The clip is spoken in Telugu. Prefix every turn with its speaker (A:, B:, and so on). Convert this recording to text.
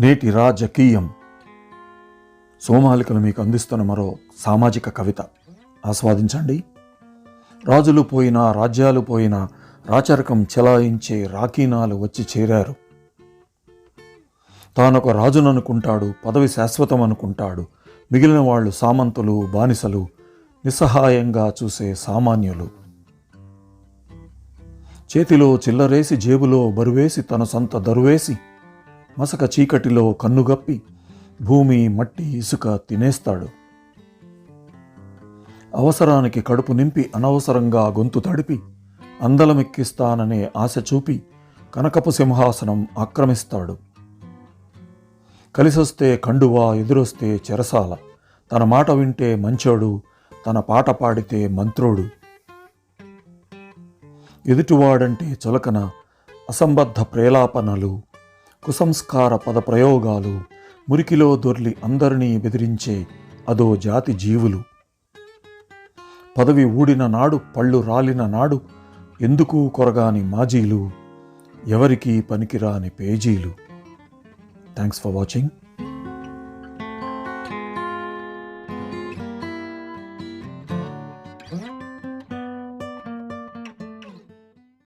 A: నేటి రాజకీయం. సోమాలికలు మీకు అందిస్తున్న మరో సామాజిక కవిత. ఆస్వాదించండి. రాజులు పోయినా రాజ్యాలు పోయినా రాచరకం చెలాయించే రాకీనాలు వచ్చి చేరారు. తానొక రాజుననుకుంటాడు పదవి శాశ్వతం అనుకుంటాడు మిగిలిన వాళ్ళు సామంతులు బానిసలు నిస్సహాయంగా చూసే సామాన్యులు. చేతిలో చిల్లరేసి జేబులో బరువేసి తన సొంత దరువేసి మసక చీకటిలో కన్నుగప్పి భూమి మట్టి ఇసుక తినేస్తాడు. అవసరానికి కడుపు నింపి అనవసరంగా గొంతు తడిపి అందలమెక్కిస్తాననే ఆశ చూపి కనకపు సింహాసనం ఆక్రమిస్తాడు. కలిసొస్తే కండువా ఎదురొస్తే చెరసాల. తన మాట వింటే మంచోడు తన పాట పాడితే మంత్రోడు. ఎదుటివాడంటే చులకన అసంబద్ధ ప్రేలాపనలు కుసంస్కార పదప్రయోగాలు మురికిలో దొర్లి అందరినీ బెదిరించే అదో జాతి జీవులు. పదవి ఊడిన నాడు పళ్ళు రాలిన నాడు ఎందుకు కొరగాని మాజీలు? ఎవరికీ పనికిరాని పేజీలు? Thanks for watching